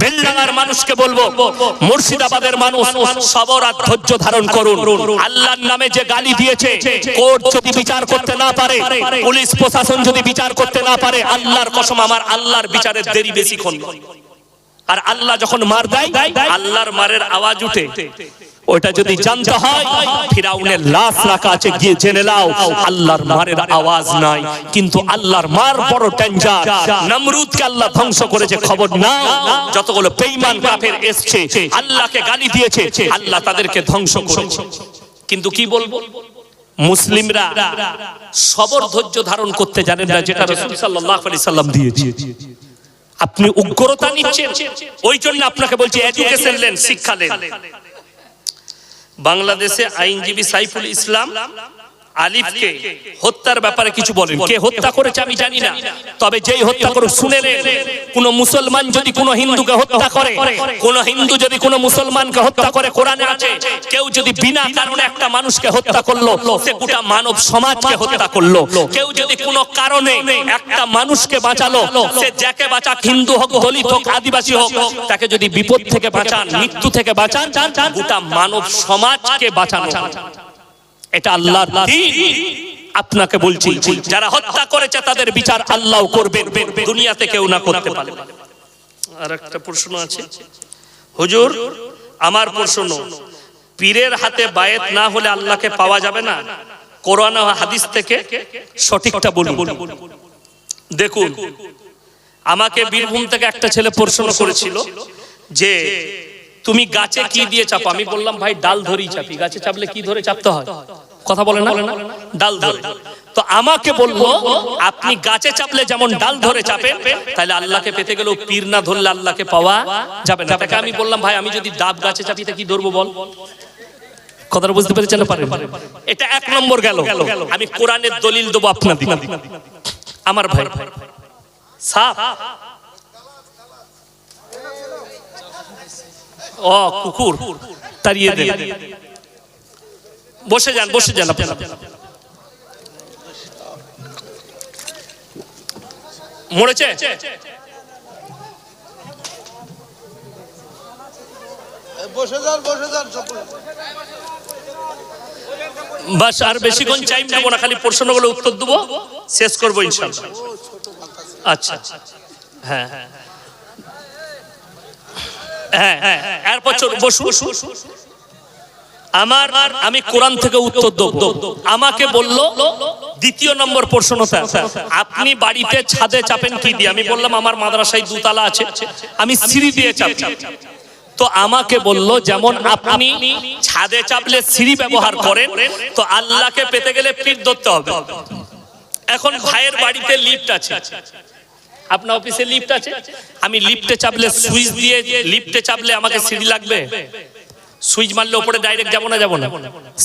বেলডাঙ্গার মানুষকে বলব, মুর্শিদাবাদের মানুষ সবর আর ধৈর্য ধারণ করুন আল্লাহর নামে যে গালি দিয়েছে, কোর্ট যদি বিচার করতে না পারে, পুলিশ প্রশাসন যদি বিচার করতে না পারে, আল্লাহর কসম আমার আল্লাহর বিচারের দেরি বেশি নয়। আর আল্লাহ যখন মার দেয়, আল্লাহর মারের আওয়াজ উঠে ওটা যদি জানতে হয় ফিরাউনের লাশ রাখা আছে গিয়ে জেনে নাও আল্লাহর মারের আওয়াজ নাই। কিন্তু আল্লাহর মার বড় ডেঞ্জার নমরুদকে আল্লাহ ধ্বংস করেছে খবর না যতগুলো বেঈমান কাফের এসছে আল্লাহকে গালি দিয়েছে আল্লাহ তাদেরকে ধ্বংস করেছে। কিন্তু কি বলব? মুসলিমরা সবর ধৈর্য ধারণ করতে জানেন না যেটা রাসূল সাল্লাল্লাহু আলাইহি সাল্লাম দিয়েছে। আপনি উগ্রতা নিচ্ছেন। ওই জন্য আপনাকে বলছি এডুকেশন লেন শিক্ষা লেন বাংলাদেশে আইনজীবী সাইফুল ইসলাম আলিফকে হত্যার ব্যাপারে কিছু বলেন। কে হত্যা করেছে আমি জানি না। তবে যেই হত্যা করুক শুনে কোন মুসলমান যদি কোন হিন্দুকে হত্যা করে কোন হিন্দু যদি কোন মুসলমানকে হত্যা করে কোরআনে আছে কেউ যদি বিনা কারণে একটা মানুষকে হত্যা করল সে গোটা মানব সমাজকে হত্যা করল। কেউ যদি কোনো কারণে একটা মানুষকে বাঁচালো সে যাকে বাঁচাক হিন্দু হোক দলিত হোক আদিবাসী হোক তাকে যদি বিপদ থেকে বাঁচান মৃত্যু থেকে বাঁচান গোটা মানব সমাজকে বাঁচানো। এটা আল্লাহ আপনাকে বলছি যারা হত্যা করেছে তাদের বিচার আল্লাহ করবে দুনিয়াতে কেউ না করতে পারে আর একটা প্রশ্ন আছে। হুজুর আমার প্রশ্ন পীরের হাতে বায়েত না হলে আল্লাহকে পাওয়া যাবে না? কোরআন হাদিস থেকে সঠিকটা বলুন। দেখুন আমাকে বীরভূম থেকে একটা ছেলে প্রশ্ন করেছিল যে তুমি গাছে কি দিয়ে চাপো? আমি বললাম, ভাই, ডাল ধরেই চাপি। গাছে চাপলে কি ধরে চাপতে হয়? কথা বলে না? ডাল ধরে। তো আমাকে বলব আপনি গাছে চাপলে যেমন ডাল ধরে চাপেন, তাহলে আল্লাহকে পেতে গেলেও পীর না ধরলে আল্লাহকে পাওয়া যাবে না। তাকে আমি বললাম, ভাই, আমি যদি ডাব গাছে চাপি, তা কি ধরবো বল? কথাটা বুঝতে পেরেছেন পারেন এটা এক নম্বর গেল। আমি কোরআনের দলিল দেবো আপনাদের। আমার ভাই সাপ ও কুকুর তাড়িয়ে দে। বসে যান বসে যান মরেছে? বসে যান বসে যান বাস আর বেশিক্ষণ টাইম নেব না খালি প্রশ্নগুলো উত্তর দেবো। শেষ করব ইনশাল্লাহ। আচ্ছা। হ্যাঁ হ্যাঁ। হ্যাঁ হ্যাঁ এরপর বসুন। আমার আমি কোরআন থেকে উত্তর দেব। আমাকে বলল দ্বিতীয় নম্বর প্রশ্নটা। আপনি বাড়িতে ছাদে চাপেন কি দিয়ে? আমি বললাম আমার মাদ্রাসায় দুতলা আছে। আমি সিঁড়ি দিয়ে চাপি। তো আমাকে বলল যেমন আপনি ছাদে চাপলে সিঁড়ি ব্যবহার করেন তো আল্লাহকে পেতে গেলে পিঠ ধরতে হবে। এখন ভাইয়ের বাড়িতে লিফট আছে। আপনার অফিসে লিফট আছে? আমি লিফটে চাপলে সুইচ দিয়ে লিফটে চাপলে আমাকে সিঁড়ি লাগবে? সুইচ মারলে উপরে ডাইরেক্ট যাব না যাব না?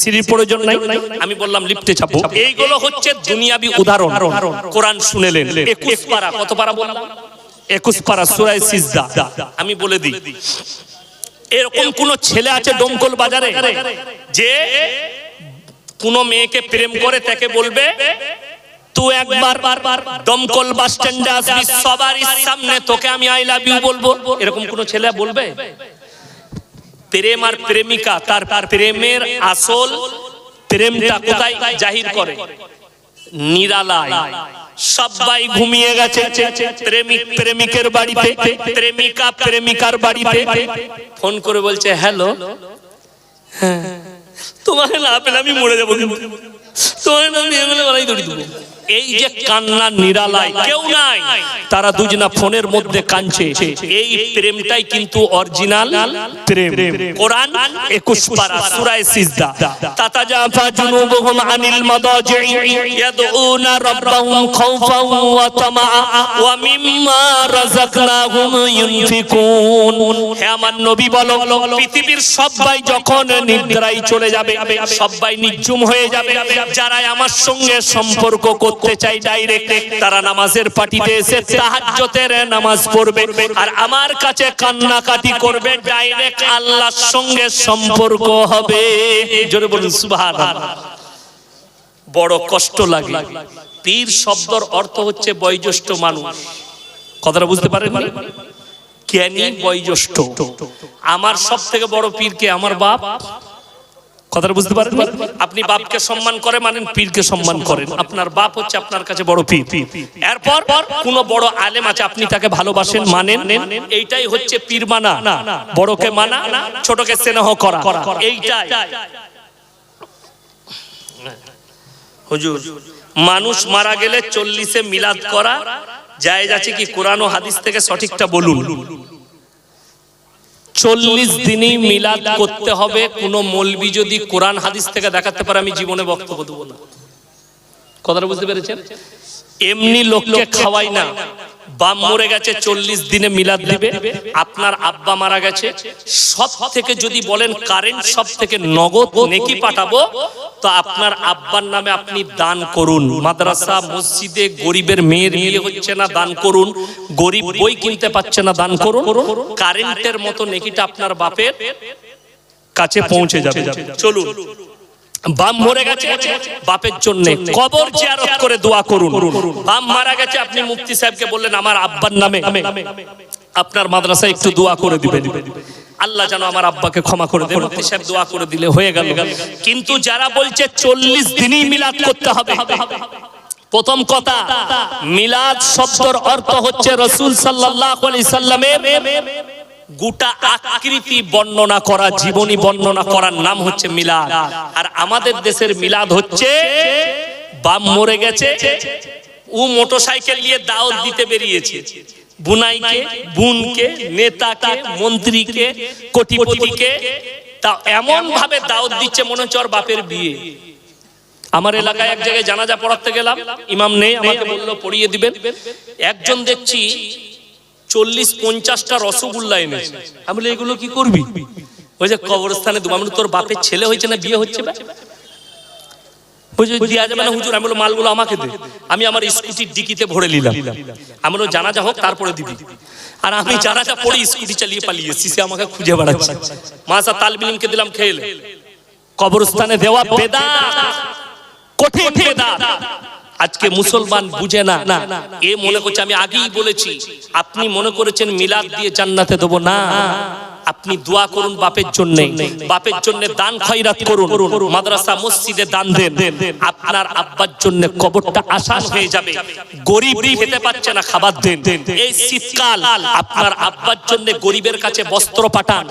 সিঁড়ির প্রয়োজন নাই? আমি বললাম লিফটে চাপো। এইগুলো হচ্ছে দুনিয়াবি উদাহরণ। কোরআন শুনেলেন। একুশ পারা, কত পারা বললাম? একুশ পারা সুরায় সিজদা। আমি বলে দিই, এরকম কোন ছেলে আছে ডোমকল বাজারে, যে কোন মেয়েকে প্রেম করে, তাকে বলবে তুই একবার দমকল বাস স্ট্যান্ডে আসবি সবার সামনে তোকে আমি আই লাভ ইউ বলব। এরকম কোন ছেলে বলবে? প্রেম আর প্রেমিকা, তার তার প্রেমের আসল প্রেমটা কোথায়? জাহির করে। নিরালায়। সবাই ঘুমিয়ে গেছে। প্রেমিক প্রেমিকের বাড়িতে, প্রেমিকা প্রেমিকার বাড়িতে। ফোন করে বলছে, হ্যালো? তোমাকে না পেলে আমি মরে যাব তোমাকে না নিয়ে গেলে গলায় দড়ি দেবো। এই যে কান্না নিরালায় কেউ নাই, তারা দুজনা ফোনের মধ্যে কাঁদছে। এই প্রেমটাই কিন্তু অরিজিনাল প্রেম। কোরআন 21 পারা সূরা সিজদা। তাতাজাফা জুনুবুহুম আনিল মাদাজি ইয়াদউনা রাব্বাহুম খাওফান ওয়া তামাআ ওয়া মিম্মা রাযাকনাহুম ইউনফিকুন। হে আমার নবী বলো, পৃথিবীর সবাই যখন নিদ্রায় চলে যাবে, সবাই নিঝুম হয়ে যাবে যারা আমার সঙ্গে সম্পর্ক করতে চাই ডাইরেক্ট তারা নামাজের পার্টিতে এসে তাহাজ্জতের নামাজ পড়বে। আর আমার কাছে কান্নাকাটি করবে ডাইরেক্ট আল্লাহর সঙ্গে সম্পর্ক হবে। জোরে বলুন, সুবহানাল্লাহ। বড় কষ্ট লাগে। পীর শব্দর অর্থ হচ্ছে বয়োজ্যেষ্ঠ মানুষ। কথাটা বুঝতে পারেন জ্ঞানী বয়োজ্যেষ্ঠ। আমার সব থেকে বড় পীর কে? আমার বাপ? কথাটা বুঝতে পারেন আপনি বাপকে সম্মান করে মানেন, পীরকে সম্মান করেন। আপনার বাপ হচ্ছে আপনার কাছে বড় পীর। এরপর কোন বড় আলেম আছে, আপনি তাকে ভালোবাসেন, মানেন। এইটাই হচ্ছে পীর মানা। বড়কে মানা, ছোটকে স্নেহ করা। এইটাই। হুজুর, মানুষ মারা গেলে চল্লিশে মিলাদ করা, জায়েজ আছে কি কোরআন ও হাদিস থেকে সঠিকটা বলুন? চল্লিশ দিনই মিলাদ করতে হবে কোন মলবি যদি কোরআন হাদিস থেকে দেখাতে পারে আমি জীবনে বক্তব্য দেবো না। কথাটা বুঝতে পেরেছেন? এমনি লোককে খাওয়াই না। বাম মরে গেছে চল্লিশ দিনে মিলাদ দিবে, আপনার আব্বা মারা গেছে। সব থেকে যদি বলেন কারেন্ট সব থেকে নগদ নেকি পাঠাবো, তো আপনার আব্বার নামে আপনি দান করুন। মাদ্রাসা, মসজিদে গরিবের মেয়ের বিয়ে হচ্ছে না, দান করুন। গরিব বই কিনতে পারছে না, দান করুন। কারেন্টের মতো নেকিটা আপনার বাপের কাছে পৌঁছে যাবে। চলুন। বাম মরে গেছে, বাপের জন্য কবর জিয়ারত করে দোয়া করুন। বাম মারা গেছে, আপনি মুফতি সাহেবকে বললেন, আমার আব্বার নামে আপনার মাদ্রাসায় একটু দোয়া করে দিবেন। আল্লাহ যেন আমার আব্বাকে ক্ষমা করে দেন। মুফতি সাহেব দোয়া করে দিলে হয়ে গেল। কিন্তু যারা বলছে, চল্লিশ দিনই মিলাদ করতে হবে। প্রথম কথা, মিলাদ শব্দর অর্থ হচ্ছে রসুল সাল্লাহ আলি সাল্লামের গোটা আকৃতি বর্ণনা করা, জীবনী বর্ণনা করার নাম হচ্ছে মিলাদ। আর আমাদের দেশের মিলাদ হচ্ছে বাম মরে গেছে, ও মোটরসাইকেল নিয়ে দাওয়াত দিতে বেরিয়েছে। বুনাইকে, বুনকে, নেতাকে, মন্ত্রীকে, কোটিপতিকে, তা এমন ভাবে দাওয়াত দিচ্ছে মনে হচ্ছে ওর বাপের বিয়ে। আমার এলাকায় এক জায়গায় জানাজা পড়াতে গেলাম, ইমাম নেই, আমাকে বলল পড়িয়ে দিবেন। একজন দেখছি চল্লিশ, পঞ্চাশটা রসগোল্লা এনেছে। আমি বলি, এগুলো কি করবি? ওই যে কবরস্থানে দেবো আমি তোর বাপের ছেলে হয়েছে না, বিয়ে হচ্ছে হুজুর। আমি মালগুলো আমাকে দে। আমি আমার স্কুটির ডিকিতে ভরে নিলাম। হোক, তারপরে দিবি। আর আমি স্কুটি চালিয়ে পালিয়ে সে আমাকে খুঁজে দিলাম কবরস্থানে দেওয়া আজকে মুসলমান বুঝে না। না। এ মনে করছে আমি আগেই বলেছি। আপনি মনে করেছেন মিলাদ দিয়ে জান্নাতে দেবো না। আপনি দোয়া করুন বাপের জন্য। বাপের জন্য দান খয়রাত করুন। মাদ্রাসা মসজিদে দান দেন। আপনার আব্বার জন্য কবরটা আসান হয়ে যাবে। গরিব খেতে পাচ্ছে না, খাবার দেন। এই শীতকাল আপনার আব্বার জন্য গরিবের কাছে বস্ত্র পাঠান।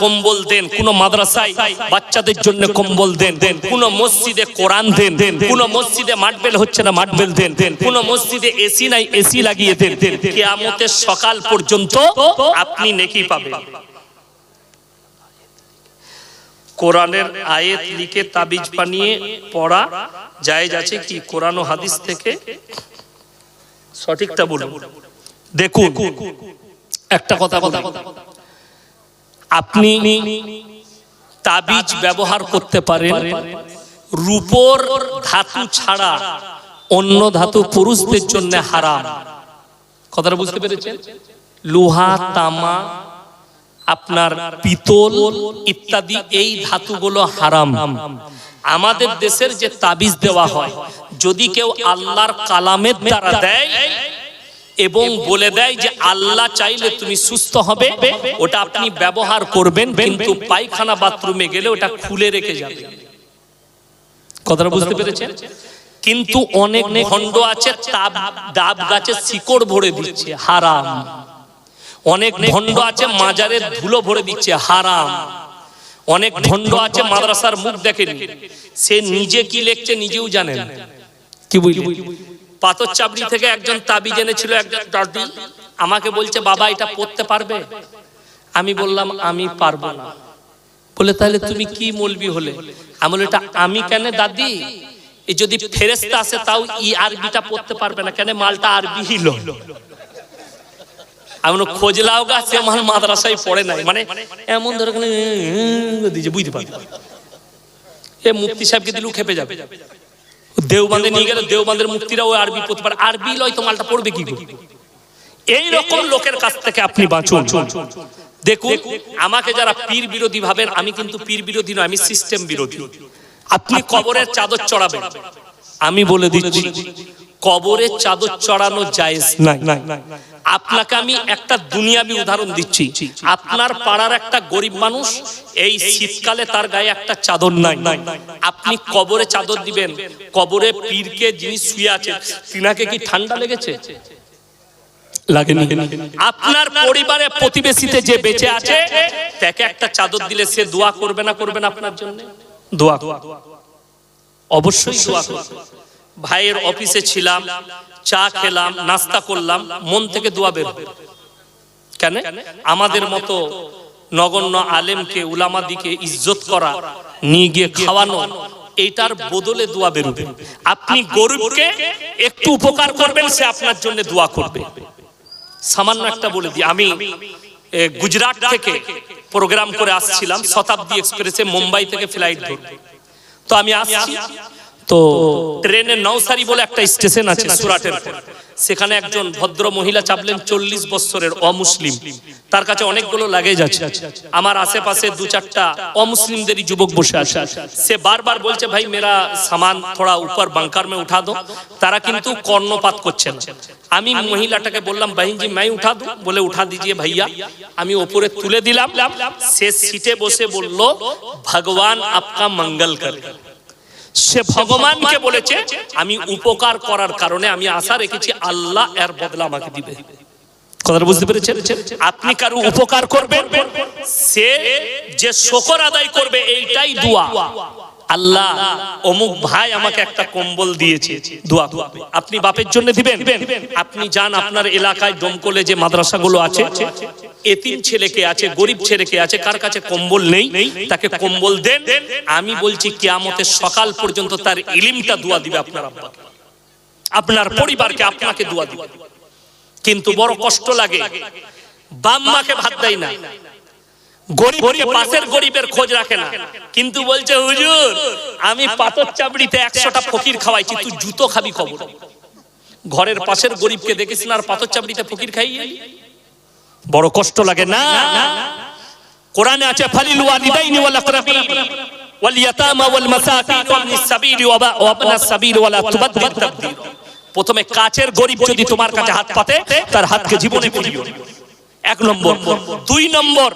কম্বল দেন, কোন মাদ্রাসায় বাচ্চাদের জন্য কম্বল দেন। কোন মসজিদে কোরআন দেন। কোন মসজিদে মাটবেল হচ্ছে না মাটবেল দেন। কোন মসজিদে এসি নাই, এসি লাগিয়ে দেন। কিয়ামতের সকাল পর্যন্ত আপনি নেকি পাবেন। কোরআনের আয়াত লিখে তাবিজ বানিয়ে পড়া জায়েজ আছে কি কোরআন ও হাদিস থেকে? সঠিকটা বলুন। দেখুন, একটা কথা কথা আপনি তাবিজ ব্যবহার করতে পারেন, রূপর ধাতু ছাড়া অন্য ধাতু পুরুষদের জন্য হারাম। কথাটা বুঝতে পেরেছেন? লোহা, তামা আপনার পিতল ইত্যাদি এই ধাতুগুলো হারাম। আমাদের দেশের যে তাবিজ দেওয়া হয়, যদি কেউ আল্লাহর কালামের দ্বারা দেয় এবং বলে দেয় যে আল্লাহ চাইলে তুমি সুস্থ হবে, ওটা আপনি ব্যবহার করবেন, কিন্তু পায়খানা বাথরুমে গেলে ওটা খুলে রেখে যাবে। কথাটা বুঝতে পেরেছেন? কিন্তু অনেক খণ্ড আছে, তাব ডাব গাছের শিকড় ভরে দিচ্ছে, হারাম। অনেক ভণ্ড আছে মাজারের ধুলো ভরে দিচ্ছে, হারাম। অনেক ভণ্ড আছে, মাদ্রাসার মুখ দেখেনি। সে নিজে কি লিখছে নিজেও জানেন কি বুঝলি পাথর চাবড়ি থেকে একজন তাবি জেনেছিল একজন আমাকে বলছে, বাবা, এটা পড়তে পারবে? আমি বললাম, আমি পারব না। বলে, তাহলে তুমি কি মলবি হলে? আমি এটা আমি কেন দাদি? যদি ফেরেস্তা আসে, তাও ই আরবিটা পড়তে পারবে না। কেন মালটা আরবি হিল এমন খোঁজলাও গাছ মাল মাদ্রাসায় পড়ে নাই। মানে এমন ধরে দিয়েছে, বুঝতে পারবে এ, মুফতি সাহেবকে দিলু খেপে যাবে। দেওবান্ধে নিয়ে গেলে দেওবান্ধের মুক্তিরা ওই আরবি পড়তে পারে আরবি লয় তো মালটা পড়বে কি করে? এই রকম লোকের কাছ থেকে আপনি বাঁচুন। দেখুন, আমাকে যারা পীর বিরোধী ভাবেন, আমি কিন্তু পীর বিরোধী নয়, আমি সিস্টেম বিরোধী। আপনি কবরের চাদর চড়াবেন। আমি বলে দিচ্ছি, কবরের চাদর চড়ানো জায়েজ নাই। আপনাকে আমি একটা দুনিয়াবি উদাহরণ দিচ্ছি। আপনার পাড়ার একটা গরিব মানুষ এই শীতকালে তার গায়ে একটা চাদর নাই। আপনি কবরে চাদর দিবেন কবরে পীরকে যিনি শুয়ে আছে তিনাকে কি ঠান্ডা লেগেছে? লাগেনি। আপনার পরিবারে প্রতিবেশীতে যে বেঁচে আছে তাকে একটা চাদর দিলে সে দোয়া করবে না করবে না আপনার জন্য? দোয়া। অবশ্যই দোয়া করবে। ভাইয়ের অফিসে ছিলাম চা খেলাম নাস্তা করলাম মন থেকে দোয়া বের কেন? আমাদের মতো নগণ্য আলেমকে উলামাদিকে ইজ্জত করা নিয়ে গিয়ে খাওয়ানো এইটার বদলে দোয়া বেরোবে আপনি গরিবকে একটু উপকার করবেন সে আপনার জন্য দোয়া করবে। সামান্য একটা বলে দিই আমি গুজরাট থেকে প্রোগ্রাম করে আসছিলাম শতাব্দী এক্সপ্রেসে মুম্বাই থেকে ফ্লাইট ধরবো তো আমি আসছি তো ট্রেনে নওসারি বলে একটা স্টেশন আছে সুরাটের সেখানে একজন ভদ্র মহিলা চাপলেন চল্লিশ বছরের অমুসলিম। তার কাছে অনেকগুলো লাগেজ আছে। আমার আশেপাশে দু চারটা অমুসলিমদেরই যুবক বসে আছে। সে বারবার বলছে, ভাই মেরা সামান থোড়া উপর বাংকার মে উঠা দো। তারা কিন্তু কর্ণপাত করছে না। আমি মহিলাটাকে বললাম বাহিনজি মাই উঠা দো। বলে, উঠা দিজিয়ে ভাইয়া। আমি ওপরে তুলে দিলাম। সে সিটে বসে বলল, ভগবান আপকা মঙ্গল করে। সে ভগবানকে বলেছে আমি উপকার করার কারণে আমি আশা রেখেছি আল্লাহ এর বদলা আমাকে দিবে। কথাটা বুঝতে পেরেছেন? আপনি কারও উপকার করবেন? সে যে শকর আদায় করবে এইটাই দোয়া। আল্লাহ, অমুক ভাই আমাকে একটা কম্বল দিয়েছে। দোয়া। আপনি বাপের জন্য দিবেন? আপনি যান আপনার এলাকায় দমকলে যে মাদ্রাসাগুলো আছে। এতিম ছেলেকে আছে, গরিব ছেলেকে আছে, কার কাছে কম্বল নেই, তাকে কম্বল দেন। আমি বলছি, কিয়ামতের সকাল পর্যন্ত তার ইলিমটা দোয়া দিবে আপনার আপনার পরিবারকে আপনাকে দোয়া দিবে। কিন্তু বড় কষ্ট লাগে। বাম মাকে ভাত দেয় না। গরিবকে পাশের গরিবের খোঁজ রাখে না। কিন্তু বলছে হুজুর আমি পাথর চাবড়িতে একশোটা ফকির খাওয়াইছি তুই জুতো খাবি খবর। ঘরের পাশের গরিবকে দেখেছি না আর পাথর চাবড়িতে ফকির খাইয়ে। বড় কষ্ট লাগে না। কোরআনে আছে ফালিল ওয়ালিদাইনি ওয়াল আকরাবিন ওয়াল ইয়াতামা ওয়াল মাসাকিন ওয়া সাবিল ওয়া বা- সাবিল ওয়ালা তুবাদ্দির তাবদীর। প্রথমে কাছের গরিব যদি তোমার কাছে হাত পাতে তার হাতকে জীবনে ফিরিও এক নম্বর। দুই নম্বর।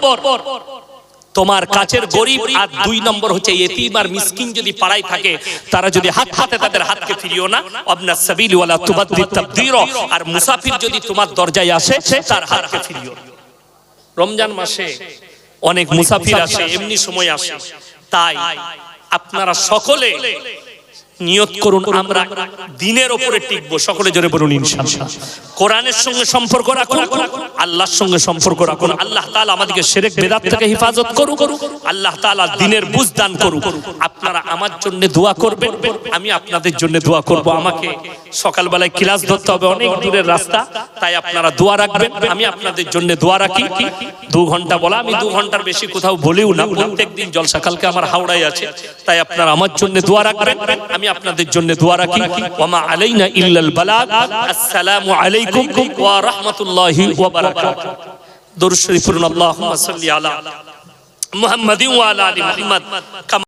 তোমার কাছের গরিব আর দুই নম্বর হচ্ছে এতিম আর মিসকিন যদি পাড়ায় থাকে, তারা যদি হাত হাতে তাদের হাতকে ফিরিও না আপনার সাবিল ওয়ালা তুবাদ্দির তাবদীর, আর মুসাফির যদি তোমার দরজায় আসে, তার হাতকে ফিরিও। রমজান মাসে অনেক মুসাফির আসে, এমনি সময় আসে। তাই আপনারা সকলে নিয়ত করুন, আমরা দিনের ওপরে টিকবো। সকলে জোরে বলুন, ইনশাআল্লাহ। কোরআনের সঙ্গে সম্পর্ক রাখুন, আল্লাহর সঙ্গে সম্পর্ক রাখুন। আল্লাহ তাআলা আমাদেরকে শিরক বেদাত থেকে হেফাজত করুক, আল্লাহ তাআলা দিনের বুঝ দান করুক। আপনারা আমার জন্য দোয়া করবেন, আমি আপনাদের জন্য দোয়া করব। আমাকে সকালবেলায় ক্লাস ধরতে হবে, অনেক দূরের রাস্তা, তাই আপনারা দোয়া রাখবেন। আমি আপনাদের জন্য দোয়া রাখি। দু ঘণ্টা বলা, আমি দু ঘণ্টার বেশি কোথাও বলিও না। প্রত্যেক দিন জলসা আমার হাওড়ায় আছে, তাই আপনারা আমার জন্য দোয়া রাখবেন। আমি আপনাদের জন্য দোয়া রাখি। ওমা আলাইনা ইল্লাল বালাগ। আসসালামু আলাইকুম ওয়া রাহমাতুল্লাহি ওয়া বারাকাতুহু। দরুদ শরীফ পড়ুন, আল্লাহুম্মা সাল্লি আলা মুহাম্মাদিন ওয়া আলা আলি মুহাম্মাদ।